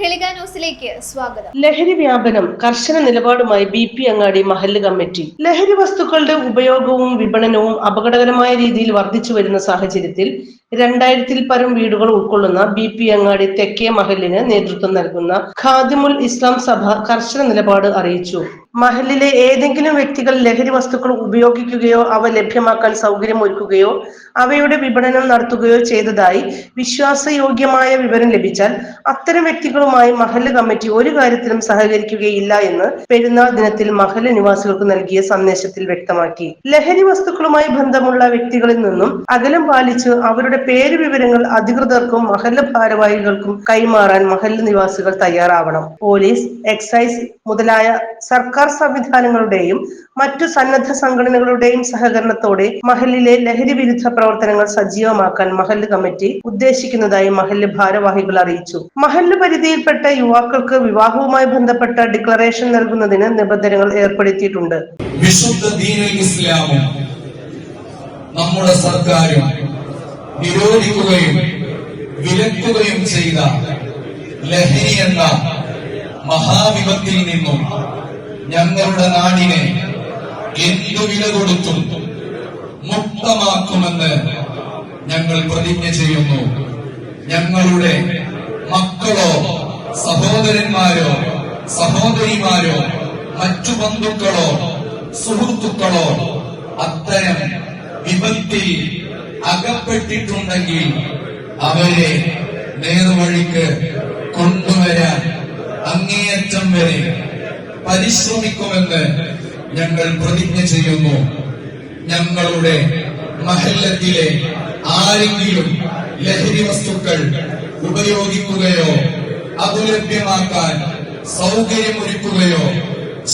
ന്യൂസിലേക്ക് സ്വാഗതം. ലഹരി വ്യാപനം കർശന നിലപാടുമായി ബി പി അങ്ങാടി മഹല്ല് കമ്മിറ്റി. ലഹരി വസ്തുക്കളുടെ ഉപയോഗവും വിപണനവും അപകടകരമായ രീതിയിൽ വർദ്ധിച്ചു വരുന്ന സാഹചര്യത്തിൽ രണ്ടായിരത്തിൽ പരം വീടുകൾ ഉൾക്കൊള്ളുന്ന ബി പി അങ്ങാടി തെക്കേ മഹലിന് നേതൃത്വം നൽകുന്ന ഖാദിമുൽ ഇസ്ലാം സഭ കർശന നിലപാട് അറിയിച്ചു. മഹലിലെ ഏതെങ്കിലും വ്യക്തികൾ ലഹരി വസ്തുക്കൾ ഉപയോഗിക്കുകയോ അവ ലഭ്യമാക്കാൻ സൗകര്യമൊരുക്കുകയോ അവയുടെ വിപണനം നടത്തുകയോ ചെയ്തതായി വിശ്വാസയോഗ്യമായ വിവരം ലഭിച്ചാൽ അത്തരം വ്യക്തികളുമായി മഹൽ കമ്മിറ്റി ഒരു കാര്യത്തിലും സഹകരിക്കുകയില്ല എന്ന് പെരുന്നാൾ ദിനത്തിൽ മഹൽ നിവാസികൾക്ക് നൽകിയ സന്ദേശത്തിൽ വ്യക്തമാക്കി. ലഹരി വസ്തുക്കളുമായി ബന്ധമുള്ള വ്യക്തികളിൽ നിന്നും അകലം പാലിച്ച് അവരുടെ പേര് വിവരങ്ങൾ അധികൃതർക്കും മഹല്ല ഭാരവാഹികൾക്കും കൈമാറാൻ മഹല്ല് നിവാസികൾ തയ്യാറാവണം. പോലീസ് എക്സൈസ് മുതലായ സർക്കാർ സംവിധാനങ്ങളുടെയും മറ്റു സന്നദ്ധ സംഘടനകളുടെയും സഹകരണത്തോടെ മഹലിലെ ലഹരി വിരുദ്ധ പ്രവർത്തനങ്ങൾ സജീവമാക്കാൻ മഹല്ല് കമ്മിറ്റി ഉദ്ദേശിക്കുന്നതായി മഹല്ല് ഭാരവാഹികൾ അറിയിച്ചു. മഹല്ല് പരിധിയിൽപ്പെട്ട യുവാക്കൾക്ക് വിവാഹവുമായി ബന്ധപ്പെട്ട ഡിക്ലറേഷൻ നൽകുന്നതിന് നിബന്ധനകൾ ഏർപ്പെടുത്തിയിട്ടുണ്ട്. വിശുദ്ധ ഇസ്ലാമും നമ്മുടെ സർക്കാരും നിരോധിക്കുകയും വിലക്കുകയും ചെയ്ത ലഹരി എന്ന മഹാവിപത്തിൽ നിന്നും ഞങ്ങളുടെ നാടിനെ എന്തു വില കൊടുത്തും മുക്തമാക്കുമെന്ന് ഞങ്ങൾ പ്രതിജ്ഞ ചെയ്യുന്നു. ഞങ്ങളുടെ മക്കളോ സഹോദരന്മാരോ സഹോദരിമാരോ മറ്റു ബന്ധുക്കളോ സുഹൃത്തുക്കളോ അത്തരം വിപത്തിൽ അകപ്പെട്ടിട്ടുണ്ടെങ്കിൽ അവരെ നേർവഴിക്ക് കൊണ്ടുവരാൻ അങ്ങേയറ്റം വരെ പരിശ്രമിക്കുമെന്ന് ഞങ്ങൾ പ്രതിജ്ഞ ചെയ്യുന്നു. ഞങ്ങളുടെ മഹല്ലത്തിലെ ആരെങ്കിലും ലഹരി വസ്തുക്കൾ ഉപയോഗിക്കുകയോ അതുലഭ്യമാക്കാൻ സൗകര്യമൊരുക്കുകയോ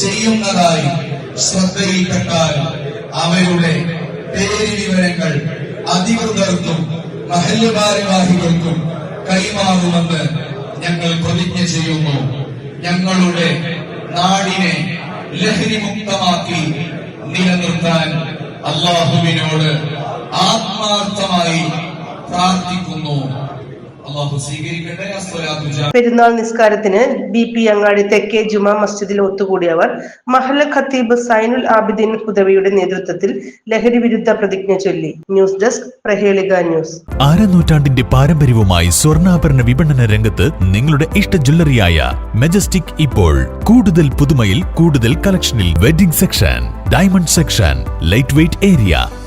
ചെയ്യുന്നതായി ശ്രദ്ധയിൽപ്പെട്ടാൽ അവരുടെ പേര് വിവരങ്ങൾ അധികൃതർക്കും മഹല്ല് ഭാരവാഹികൾക്കും കൈമാറുമെന്ന് ഞങ്ങൾ പ്രതിജ്ഞ ചെയ്യുന്നു. ഞങ്ങളുടെ നാടിനെ ലഹരി മുക്തമാക്കി നിലനിർത്താൻ അള്ളാഹുവിനോട് ആത്മാർത്ഥമായി പ്രാർത്ഥിക്കുന്നു. പെരുന്നാൾ നിസ്കാരത്തിന് ബി പി അങ്ങാടി തെക്കേ ജുമാ മസ്ജിദിൽ ഒത്തുകൂടിയവർ മഹല ഖത്തീബ് സൈനുൽ ആബിദീൻ ഹുദവിയുടെ നേതൃത്വത്തിൽ ലഹരി വിരുദ്ധ പ്രതിജ്ഞ ചൊല്ലി. News desk Prahelika news. അരനൂറ്റാണ്ടിന്റെ പാരമ്പര്യവുമായി സ്വർണാഭരണ വിപണന രംഗത്ത് നിങ്ങളുടെ ഇഷ്ട ജ്വല്ലറിയായ മെജസ്റ്റിക് ഇപ്പോൾ കൂടുതൽ പുതുമയിൽ കൂടുതൽ കളക്ഷനിൽ wedding section diamond section light weight area